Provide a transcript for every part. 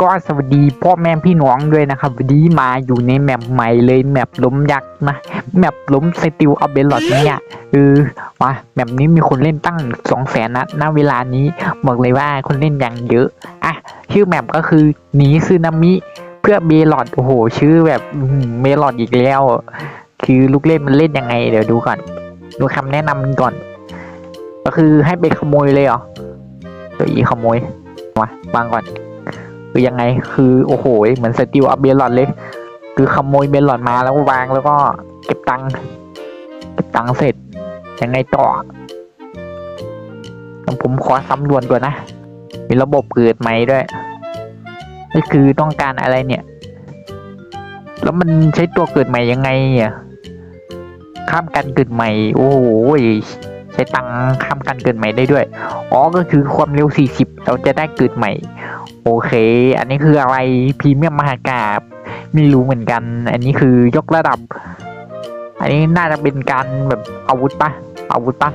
ก็สวัสดีพ่อแม่พี่น้องด้วยนะครับวันนี้มาอยู่ในแมปใหม่เลยแมปล้มยักษ์นะแมปล้มสติลเอาเบลลอดเนี่ยเออมาแมปนี้มีคนเล่นตั้งสองแสนนะณเวลานี้บอกเลยว่าคนเล่นอย่างเยอะอะชื่อแมปก็คือหนีซึนามิเพื่อเบลลอดโอ้โห ชื่อแบบเบลลอดอีกแล้ว คือลูกเล่นมันเล่นยังไง เดี๋ยวดูก่อน ดูคำแนะนำก่อน ก็คือให้ไปขโมยเลยเหรอเดี๋ยวอีขโมยมาวางก่อน คือยังไงคือโอ้โหเหมือนสติลอัพเบลลอนเลย คือขโมยเบลลอนมาแล้ววางแล้วก็เก็บตังค์เก็บตังค์เสร็จยังไงต่อผมขอสำรวจก่อนนะ มีระบบเกิดไหมด้วยนี่คือต้องการอะไรเนี่ย แล้วมันใช้ตัวเกิดใหม่ยังไงอะข้ามกันเกิดใหม่ โอ้โหใช้ตังค์ข้ามกันเกิดใหม่ได้ด้วย อ๋อ ก็คือความเร็ว 40 เราจะได้เกิดใหม่ โอเค อันนี้คืออะไรพรีเมียมมหากาบไม่รู้เหมือนกัน อันนี้คือยกระดับ อันนี้น่าจะเป็นการแบบอาวุธปะอาวุธปะ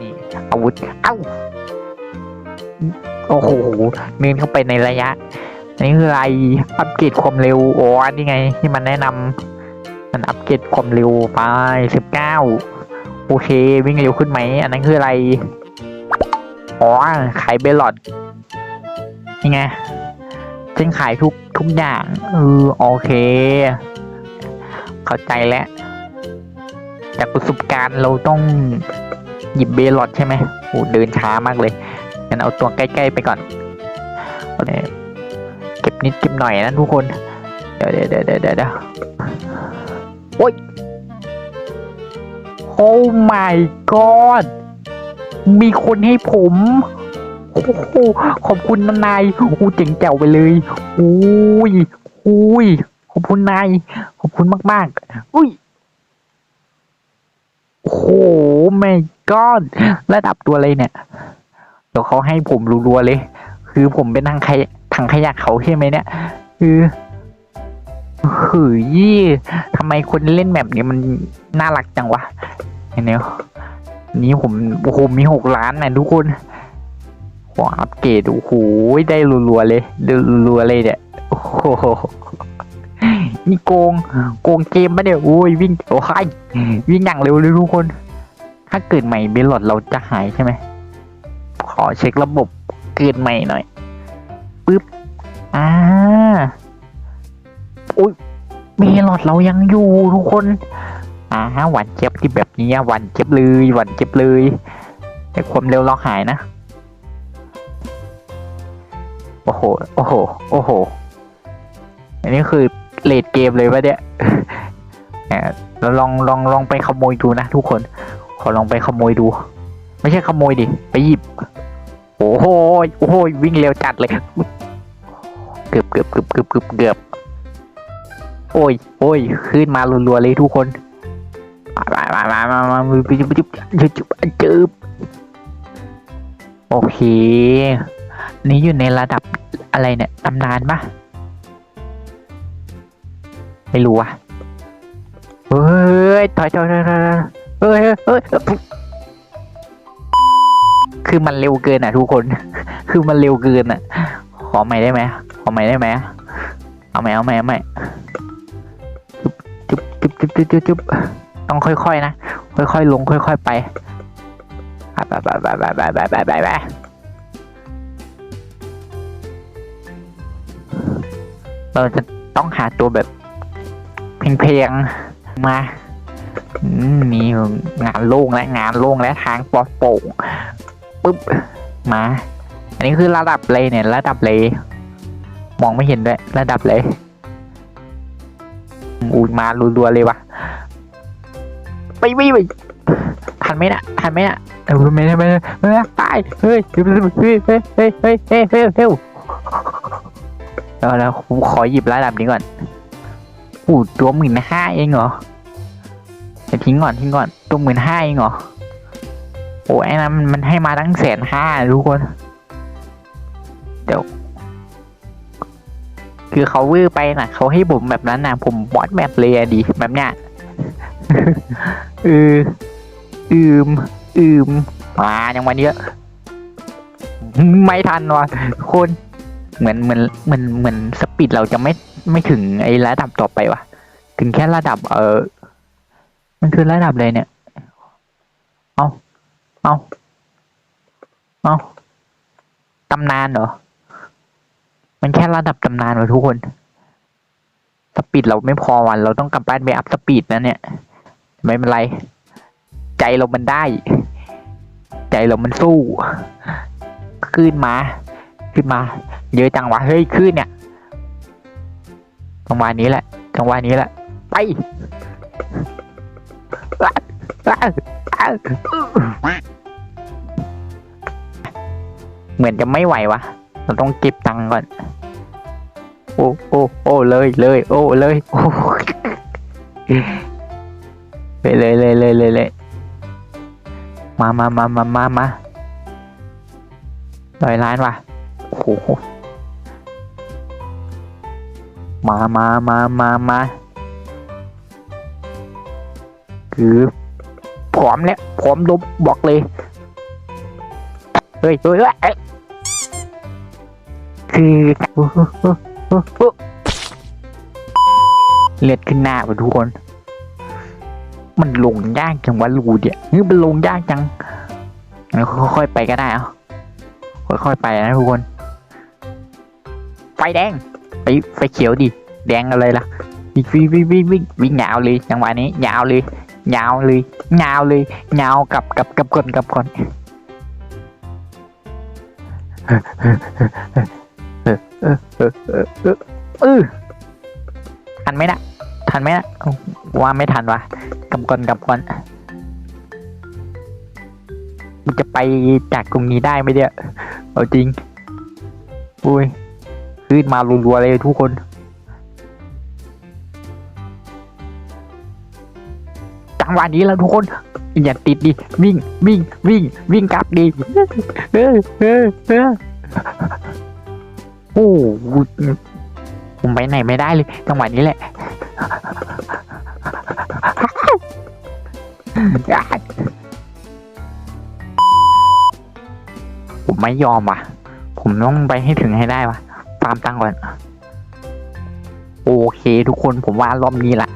นี่อาวุธเอ้าโอ้โหเน้นเข้าไปในระยะ อันนี้คืออะไรอัปเกรดความเร็วโอ้อันนี้ไง ที่มันแนะนำมันอัปเกรดความเร็วไปสิบเก้าโอเควิ่งเร็วขึ้นไหม อันนั้นคืออะไรอ๋อขายเบลล์ อดนี่ไงฉันขายทุกทุกอย่างเออโอเค เข้าใจแล้ว จากประสบการณ์เราต้องหยิบเบลลอดใช่ไหมโอ้เดินช้ามากเลยงั้นเอาตัวใกล้ๆไปก่อนเอเก็บนิดเก็บหน่อยนะทุกคน เดี๋ยวเดี๋ยวเดี๋ยวเดี๋ยวเดี๋ยวโอ้ยโอ้ my god มีคนให้ผม โอ้โหขอบคุณนะนายอู้เจ๋งแจ๋วไปเลยอุ้ยอุ้ยขอบคุณนายขอบคุณมากๆอุ้ยโอ้โหแม่ก้อนระดับตัวเลยเนี่ยเดี๋ยวเขาให้ผมรัวๆเลย คือผมเป็นทางขยะทางขยะเขาใช่ไหมเนี่ยคือเฮ้ยทำไมคนเล่นแบบนี้มันน่ารักจังวะเห็นี่ยนี้ผมโอ้โหมีหกล้านนะทุกคน ขออัปเกรดโอ้โหได้รัวๆเลยได้รัวๆเลยเนี่ยโอ้โหนี่โกงโกงเกมปะเนี่ยโอ้ยวิ่งโอ้ยวิ่งอย่างเร็วเลยทุกคน ถ้าเกิดใหม่เบลลอดเราจะหายใช่ไหมขอเช็คระบบเกิดใหม่หน่อยปึ๊บอ่าอุ้ยเบลลอดเรายังอยู่ทุกคนอ่าหวานเจ็บที่แบบนี้หวานเจ็บเลยหวานเจ็บเลย แต่ความเร็วเราหายนะ โอ้โห โอ้โห โอ้โห อันนี้คือเลดเกมเลยปะเนี่ยเนี่ยเราลองลองลองไปขโมยดูนะทุกคน ขอลองไปขโมยดู ไม่ใช่ขโมยดิ ไปหยิบ โอ้โห โอ้โห วิ่งเร็วจัดเลย เกือบเกือบเกือบเกือบเกือบเกือบโอ้ยโอ้ยขึ้นมารัวๆเลยทุกคน มามามามามามาจุบจุบจุบจุบจุบโอเค นี่อยู่ในระดับ อะไรเนี่ยตำนานปะไม่รู้อะเฮ้ยถอยถอยถอยถอยเฮ้ยเฮ้ยคือมันเร็วเกินอะ ทุกคน คือมันเร็วเกินอะ ขอใหม่ได้ไหมขอใหม่ได้ไหมเอาใหม่เอาใหม่เอาใหม่จุบจุบจุบจุบจุบจุบต้องค่อยๆนะ ค่อยๆลงค่อยๆไปไปไปไปไปไปไปไปไป เราจะต้องหาตัวแบบเพลงๆมามนี่งานโล่งและงานโล่งและทางปลอดโปร่งปุ๊บมา อันนี้คือระดับเลยเนี่ย ระดับเลย มองไม่เห็นด้วย ระดับเลยอูมารัวๆเลยวะไปไปไปทันไหมนะทันไหมนะเออไม่ได้ไม่ได้ไม่ได้ตายเฮ้ยเฮ้ยเฮ้ยเฮ้ยเฮ้ยเฮ้ยเฮ้ย เฮ้ยเฮ้ยแล้วผมขอหยิบระดับนี้ก่อนอู้ตัวหมื่นห้าเองเหรอจะทิ้งก่อนทิ้งก่อนตัวหมื่นห้าเองเหรอโอ้ยนั้นมันให้มาตั้งแสนห้าทุกคน เดี๋ยว คือเขาวื้อไปนะเขาให้ผมแบบนั้นนะผมบอดแบบเลยดีแบบเนี้ยอืออืมอืมมาอย่างวันเยอะ ไม่ทันว่ะคน เหมือนเหมือนเหมือนเหมือนสปีดเราจะไม่ไม่ถึงไอ้ระดับต่อไปวะถึงแค่ระดับ เออมันคือระดับเลยเนี่ย เอาเอาเอาตำนานเหรอ มันแค่ระดับตำนานวะทุกคน สปีดเราไม่พอวัน เราต้องกลับบ้านไปอัพสปีดนะเนี่ย ไม่เป็นไร ใจเรามันได้ ใจเรามันสู้ ขึ้นมา ขึ้นมา เยอะจังวะเฮ้ยขึ้นเนี่ยจังหวะนี้แหละจังหวะนี้แหละไปเหมือนจะไม่ไหววะเราต้องเก็บตังค์ก่อน โอ้โอ้โอ้เลยเลยโอ้เลยโอ้เลยเลยเลยเลยเลยเลยมามามามามามาร้อยล้านว่ะโอ้โห มามามามามาคือพร้อมแล้วพร้อมลบบอกเลย เฮ้ยเฮ้ยเฮ้ยเอ้ยคือเลือดขึ้นหน้าไปทุกคน มันลงยากจังวะรูเดียนี่มันลงยากจังงั้นค่อยๆไปก็ได้เอาค่อยๆไปนะทุกคน ไฟแดง ไปไฟเขียวดิ แดงอะไรล่ะวิ่งวิ่งวิ่งวิ่งวิ่งวิ่งยาวเลยจังหวะนี้ยาวเลยยาวเลยยาวเลยยาวกับกับกับคนกับคนเออเออทันไหมนะทันไหมนะว่าไม่ทันวะกับคนกับคนจะไปจากตรงนี้ได้ไหมเนี่ยเอาจริง อุ้ย ขึ้นมารัวๆเลยทุกคน จังหวะนี้แล้วทุกคนอย่าติดดิวิ่งวิ่งวิ่งวิ่งกลับดิเออเออเออโอ้โหผมไปไหนไม่ได้เลย จังหวะนี้แหละผมไม่ยอมว่ะ ผมต้องไปให้ถึงให้ได้ว่ะ ตามตังก่อน โอเค ทุกคนผมว่ารอบนี้แหละ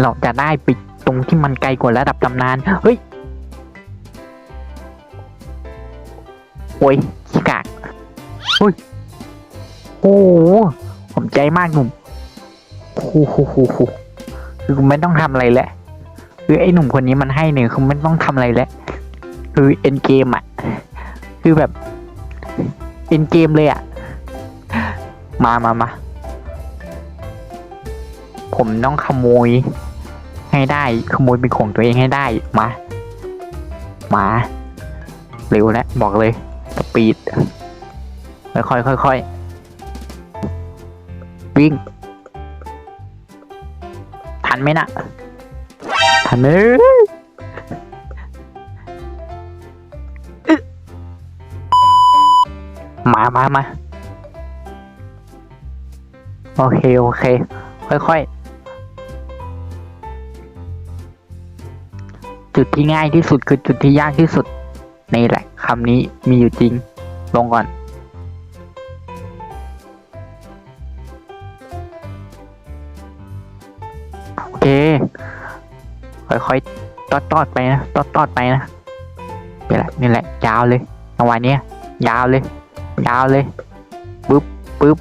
เราจะได้ไปตรงที่มันไกลกว่าระดับตำนาน เฮ้ย โอ้ยขี้กากเฮ้ย โอ้โหผมใจมากหนุ่มโอ้โหคือไม่ต้องทำอะไรแล้วคือไอ้หนุ่มคนนี้มันให้เนี่ยคือไม่ต้องทำอะไรแล้วคือเอ็นเกมอะ คือแบบ เอ็นเกมเลยอะ มามามา ผมต้องขโมย ให้ได้ ขโมยเป็นของตัวเองให้ได้ มา มา เร็วแล้วบอกเลย สปีด ค่อยๆค่อยวิ่ง ทันไหมนะทันไหมอึ๊ะมามามา โอเค โอเค ค่อยๆ จุดที่ง่ายที่สุดคือจุดที่ยากที่สุด นี่แหละคำนี้มีอยู่จริง ลงก่อน โอเค ค่อยๆ ตอดตอดๆไปนะ ตอดตอดๆไปนะนี่แหละนี่แหละ ยาวเลยจังหวะนี้ยยาวเลย ยาวเลย ปึ๊บปึ๊บ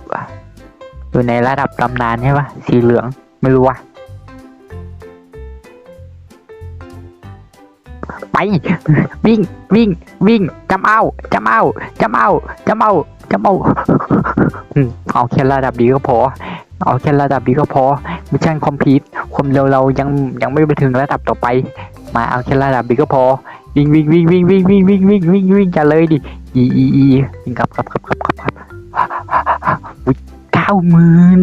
อยู่ในระดับตำนานใช่ปะสีเหลืองไม่รู้ว่ะไปวิ่งวิ่งวิ่งจำเอาจำเอาจำเอาจำเอาจำเอาเอาแค่ระดับดีก็พอ เอาแค่ระดับดีก็พอมิชชั่นคอมพลีทความเร็วเรายังยังไม่ไปถึงระดับต่อไป มาเอาแค่ระดับดีก็พอวิ่งวิ่งวิ่งวิ่งวิ่งวิ่งวิ่งวิ่งวิ่งวิ่งจะเลยดิอีอีอีวิ่งกลับกลับกลับกลับกลับ เก้าหมื่น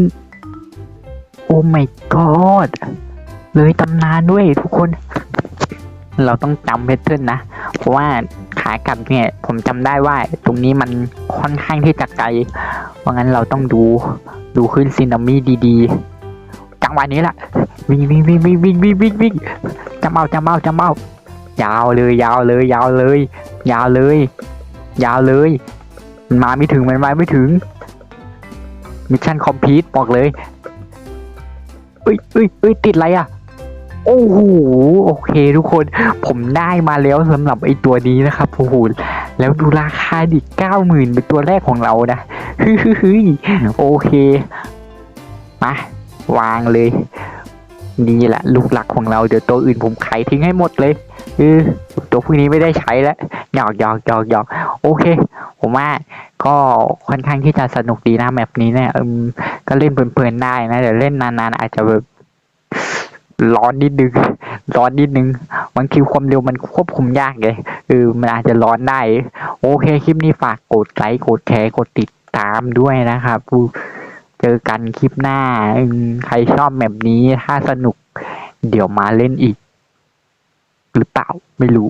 โอ้ my god เลยตำนานด้วยทุกคน เราต้องจำแพทเทิร์นนะ เพราะว่าขากลับเนี่ย ผมจำได้ว่าตรงนี้มันค่อนข้างที่จะไกล เพราะงั้นเราต้องดูดูขึ้นซีนามิดีๆ จังหวะนี้แหละวิ่งวิ่งวิ่งวิ่งวิ่งวิ่งวิ่งวิ่งจำเอาจำเอาจำเอายาวเลย ยาวเลย ยาวเลย ยาวเลย ยาวเลย มันมาไม่ถึงมันมาไม่ถึง มิชชั่นคอมพลีทบอกเลยเอ้ยเอ้ยเอ้ยติดอะไรอะ โอ้โหโอเคทุกคน ผมได้มาแล้วสำหรับไอตัวนี้นะครับโอ้โหแล้วดูราคาดิเก้าหมื่นเป็นตัวแรกของเรานะฮึฮึฮึโอเคมาวางเลย นี่แหละ ลูกหลักของเราเดี๋ยวตัวอื่นผมขายทิ้งให้หมดเลยเออตัวพวกนี้ไม่ได้ใช้แล้วหยอกหยอกหยอกหยอกโอเค ผมว่าก็ค่อนข้างที่จะสนุกดีนะแมปนี้เนี่ยเอมก็เล่นเพลินๆได้นะเดี๋ยวเล่นนานๆ อาจจะแบบร้อนนิดนึงร้อนนิดนึงบางทีความเร็วมันควบคุมยากเลยเออมันอาจจะร้อนได้ โอเคคลิปนี้ฝากกดไลค์กดแชร์กดติดตามด้วยนะครับเจอกันคลิปหน้าอืมใครชอบแบบนี้ถ้าสนุก เดี๋ยวมาเล่นอีก หรือเปล่าไม่รู้